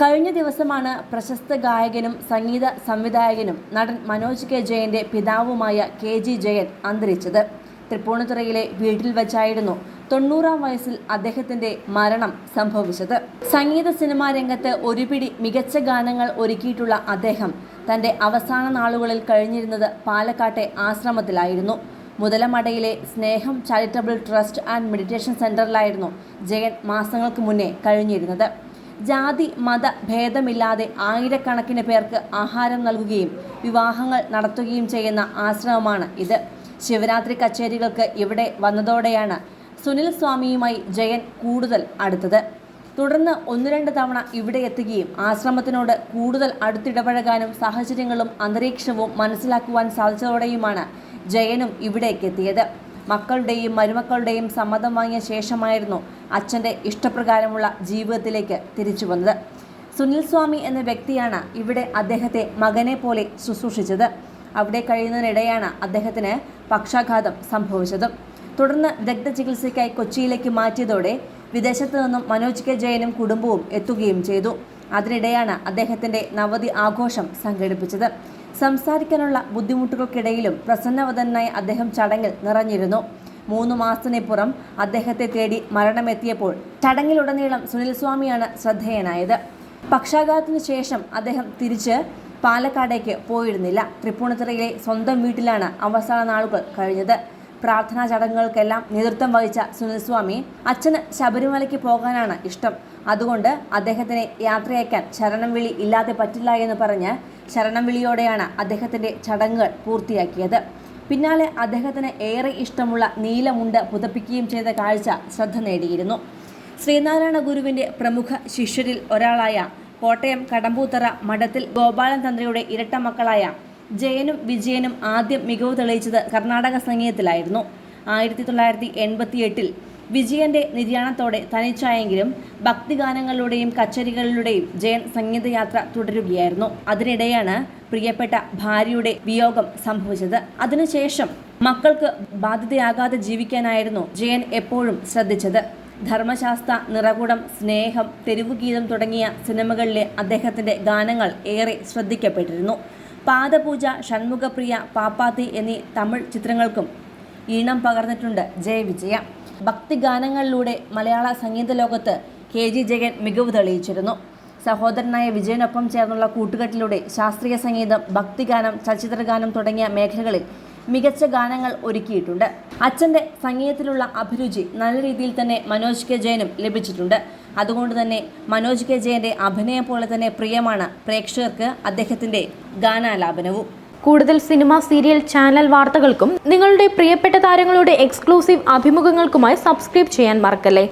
കഴിഞ്ഞ ദിവസമാണ് പ്രശസ്ത ഗായകനും സംഗീത സംവിധായകനും നടൻ മനോജ് കെ ജയന്റെ പിതാവുമായ കെ ജി ജയൻ അന്തരിച്ചത്. തൃപ്പൂണിത്തുറയിലെ വീട്ടിൽ വെച്ചായിരുന്നു തൊണ്ണൂറാം വയസ്സിൽ അദ്ദേഹത്തിന്റെ മരണം സംഭവിച്ചത്. സംഗീത സിനിമാ രംഗത്ത് ഒരുപിടി മികച്ച ഗാനങ്ങൾ ഒരുക്കിയിട്ടുള്ള അദ്ദേഹം തന്റെ അവസാന നാളുകളിൽ കഴിഞ്ഞിരുന്നത് പാലക്കാട്ടെ ആശ്രമത്തിലായിരുന്നു. മുതലമടയിലെ Sneham charitable trust and meditation സെന്ററിലായിരുന്നു Jayan മാസങ്ങൾക്ക് മുന്നേ കഴിഞ്ഞിരുന്നത്. ജാതി മത ഭേദമില്ലാതെ ആയിരക്കണക്കിന് പേർക്ക് ആഹാരം നൽകുകയും വിവാഹങ്ങൾ നടത്തുകയും ചെയ്യുന്ന ആശ്രമമാണ് ഇത്. ശിവരാത്രി കച്ചേരികൾക്ക് ഇവിടെ വന്നതോടെയാണ് സുനിൽ സ്വാമിയുമായി ജയൻ കൂടുതൽ അടുത്തത്. തുടർന്ന് ഒന്ന് രണ്ട് തവണ ഇവിടെ എത്തുകയും ആശ്രമത്തിനോട് കൂടുതൽ അടുത്തിടപഴകാനും സാഹചര്യങ്ങളും അന്തരീക്ഷവും മനസ്സിലാക്കുവാൻ സാധിച്ചതോടെയുമാണ് ജയനും ഇവിടേക്ക് എത്തിയത് മക്കളുടെയും മരുമക്കളുടെയും സമ്മതം വാങ്ങിയ ശേഷമായിരുന്നു അച്ഛന്റെ ഇഷ്ടപ്രകാരമുള്ള ജീവിതത്തിലേക്ക് തിരിച്ചു വന്നത്. സുനിൽ സ്വാമി എന്ന വ്യക്തിയാണ് ഇവിടെ അദ്ദേഹത്തെ മകനെ പോലെ ശുശ്രൂഷിച്ചത്. അവിടെ കഴിയുന്നതിനിടെയാണ് അദ്ദേഹത്തിന് പക്ഷാഘാതം സംഭവിച്ചത്. തുടർന്ന് വിദഗ്ധ ചികിത്സയ്ക്കായി കൊച്ചിയിലേക്ക് മാറ്റിയതോടെ വിദേശത്തു നിന്നും മനോജ് കെ ജയനും കുടുംബവും എത്തുകയും ചെയ്തു. അതിനിടെയാണ് അദ്ദേഹത്തിന്റെ നവതി ആഘോഷം സംഘടിപ്പിച്ചത്. സംസാരിക്കാനുള്ള ബുദ്ധിമുട്ടുകൾക്കിടയിലും പ്രസന്നവതനായി അദ്ദേഹം ചടങ്ങിൽ നിറഞ്ഞിരുന്നു. മൂന്ന് മാസത്തിനിപ്പുറം അദ്ദേഹത്തെ തേടി മരണമെത്തിയപ്പോൾ ചടങ്ങിലുടനീളം സുനിൽ സ്വാമിയാണ് ശ്രദ്ധേയനായത്. പക്ഷാഘാതത്തിനു ശേഷം അദ്ദേഹം തിരിച്ച് പാലക്കാടേക്ക് പോയിരുന്നില്ല. തൃപ്പൂണിത്തുറയിലെ സ്വന്തം വീട്ടിലാണ് അവസാന നാളുകൾ കഴിഞ്ഞത്. പ്രാർത്ഥനാ ചടങ്ങുകൾക്കെല്ലാം നേതൃത്വം വഹിച്ച സുനിൽ സ്വാമി അച്ഛന് ശബരിമലയ്ക്ക് പോകാനാണ് ഇഷ്ടം. അതുകൊണ്ട് അദ്ദേഹത്തിനെ യാത്രയക്കാൻ ശരണം വിളി ഇല്ലാതെ പറ്റില്ല എന്ന് പറഞ്ഞ് ശരണം വിളിയോടെയാണ് അദ്ദേഹത്തിന്റെ ചടങ്ങുകൾ പൂർത്തിയാക്കിയത്. പിന്നാലെ അദ്ദേഹത്തിന് ഏറെ ഇഷ്ടമുള്ള നീലമുണ്ട് പുതപ്പിക്കുകയും ചെയ്ത കാഴ്ച ശ്രദ്ധ നേടിയിരുന്നു. ശ്രീനാരായണ ഗുരുവിന്റെ പ്രമുഖ ശിഷ്യരിൽ ഒരാളായ കോട്ടയം കടമ്പൂത്തറ മഠത്തിൽ ഗോപാലൻ തന്ത്രിയുടെ ഇരട്ട മക്കളായ ജയനും വിജയനും ആദ്യം മികവ് തെളിയിച്ചത് കർണാടക സംഗീതത്തിലായിരുന്നു. ആയിരത്തി തൊള്ളായിരത്തി എൺപത്തി എട്ടിൽ വിജയന്റെ നിര്യാണത്തോടെ തനിച്ചായെങ്കിലും ഭക്തിഗാനങ്ങളിലൂടെയും കച്ചേരികളിലൂടെയും ജയൻ സംഗീതയാത്ര തുടരുകയായിരുന്നു. അതിനിടെയാണ് പ്രിയപ്പെട്ട ഭാര്യയുടെ വിയോഗം സംഭവിച്ചത്. അതിനുശേഷം മക്കൾക്ക് ബാധ്യതയാകാതെ ജീവിക്കാനായിരുന്നു ജയൻ എപ്പോഴും ശ്രദ്ധിച്ചത്. ധർമ്മശാസ്ത്ര നിറകുടം സ്നേഹം തെരുവുഗീതം തുടങ്ങിയ സിനിമകളിലെ അദ്ദേഹത്തിന്റെ ഗാനങ്ങൾ ഏറെ ശ്രദ്ധിക്കപ്പെട്ടിരുന്നു. പാദപൂജ ഷൺമുഖപ്രിയ പാപ്പാത്തി എന്നീ തമിഴ് ചിത്രങ്ങൾക്കും ഈണം പകർന്നിട്ടുണ്ട് ജയവിജയ ഭക്തിഗാനങ്ങളിലൂടെ മലയാള സംഗീത ലോകത്ത് കെ ജി ജയൻ മികവ് തെളിയിച്ചിരുന്നു. സഹോദരനായ വിജയനൊപ്പം ചേർന്നുള്ള കൂട്ടുകെട്ടിലൂടെ ശാസ്ത്രീയ സംഗീതം ഭക്തിഗാനം ചലച്ചിത്രഗാനം തുടങ്ങിയ മേഖലകളിൽ മികച്ച ഗാനങ്ങൾ ഒരുക്കിയിട്ടുണ്ട്. അച്ഛന്റെ സംഗീതത്തിലുള്ള അഭിരുചി നല്ല രീതിയിൽ തന്നെ മനോജ് കെ ജയനും ലഭിച്ചിട്ടുണ്ട്. അതുകൊണ്ട് തന്നെ മനോജ് കെ ജയന്റെ അഭിനയം പോലെ തന്നെ പ്രിയമാണ് പ്രേക്ഷകർക്ക് അദ്ദേഹത്തിന്റെ ഗാനാലാപനവും. കൂടുതൽ സിനിമ സീരിയൽ ചാനൽ വാർത്തകൾക്കും നിങ്ങളുടെ പ്രിയപ്പെട്ട താരങ്ങളുടെ എക്സ്ക്ലൂസീവ് അഭിമുഖങ്ങൾക്കുമായി സബ്സ്ക്രൈബ് ചെയ്യാൻ മറക്കല്ലേ?